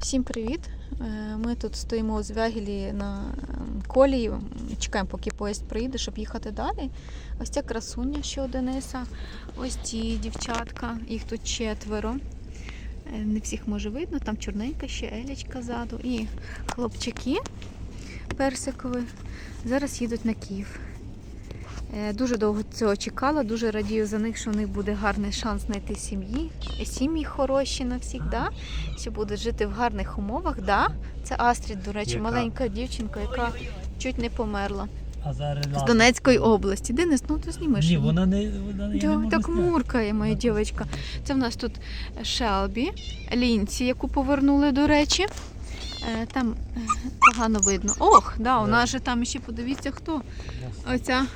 Всім привіт! Е, Ми тут стоїмо у Звягілі на колії, чекаємо, поки поїзд приїде, щоб їхати далі. Ось ця красуня, у Дениса. Ось ті дівчатка, їх тут четверо. Е, Не всіх може видно, там чорненька ще Елічка ззаду. І хлопчики персикові зараз їдуть на Київ. Е, Дуже довго цього чекала, дуже радію за них, що у них буде гарний шанс знайти сім'ї. Сім'ї хороші навсігда, що будуть жити в гарних умовах. Да? Це Астрід, до речі, маленька дівчинка, яка чуть не померла. З Донецької області. Денис, ну ти знімеш. Ні, вона не вона я не так муркає, моя дівчинка. Це в нас тут Шелбі, Лінці, яку повернули, до речі. Е, Там е, погано видно. Ох, да, у нас же там ще подивіться хто. Оця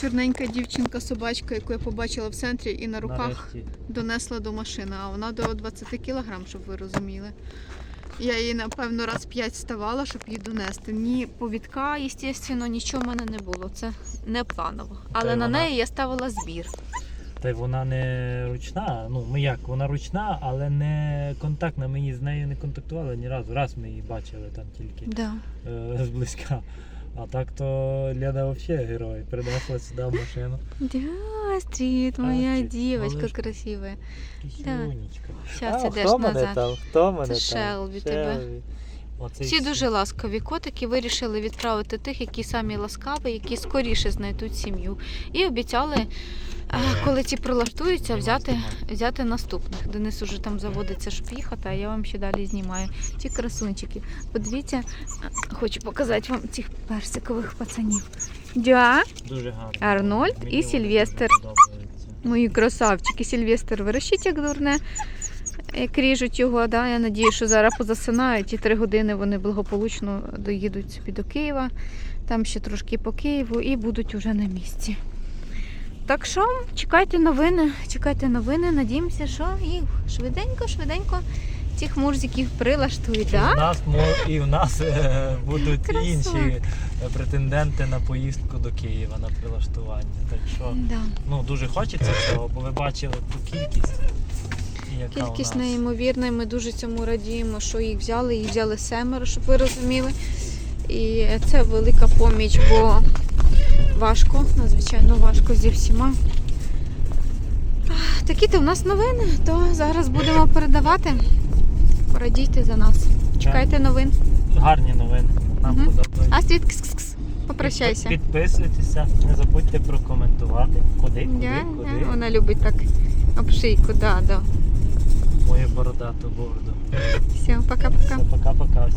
чорненька дівчинка, собачка, яку я побачила в центрі і на руках Нарешті. донесла до машини, а вона до 20 кілограм, щоб ви розуміли. Я її, напевно, раз 5 ставала, щоб її донести. Ні повідка, звісно, нічого в мене не було. Це не планово. Але й на вона- неї я ставила збір. Та й вона не ручна. Ну ми як, вона ручна, але не контактна. Ми з нею не контактували ні разу. Раз ми її бачили там тільки Да. е, зблизька. А так то Ляна взагалі герой. Принесла сюди машину. Астрид, моя Астрид, дівчинка малышка. красива. Кисюнечка. Зараз А, ідеш хто мене назад. там? Хто мене Це там? Шелбі тебе. Всі дуже ласкаві котики вирішили відправити тих, які самі ласкаві, які скоріше знайдуть сім'ю. І обіцяли, е, коли ці прилаштуються, взяти, взяти наступних. Денис уже там заводиться, щоб їхати, а я вам ще далі знімаю. Ці красунчики. Подивіться, е, хочу показати вам цих персикових пацанів. Дя, Дуже гарно. Арнольд і Сільвестр. мої красавчики. Сільвестр верещить, як дурне. Як ріжуть його, да? я надію, що зараз позасинають і три години вони благополучно доїдуть собі до Києва. Там ще трошки по Києву і будуть уже на місці. Так що чекайте новини, чекайте новини. Надіємося, що їх швиденько-швиденько цих мурзиків прилаштують. І Да? в нас і в нас будуть Краса. інші е, претенденти на поїздку до Києва на прилаштування. Так що Да. ну дуже хочеться цього, бо ви бачили ту кількість. Яка Кількість неймовірна, і ми дуже цьому радіємо, що їх взяли, їх взяли семеро, щоб ви розуміли. І це велика поміч, бо важко, надзвичайно важко зі всіма. Такі то в нас новини, то зараз будемо передавати. Порадійте за нас. Чекайте новин. гарні новини. Нам угу. подобається. А кс-кс-кс, попрощайся. Підписуйтеся, не забудьте прокоментувати. Куди, куди, yeah, куди. Yeah. вона любить так обшийку, да, да. Мою бородату бороду. Все, пока-пока. Пока-пока.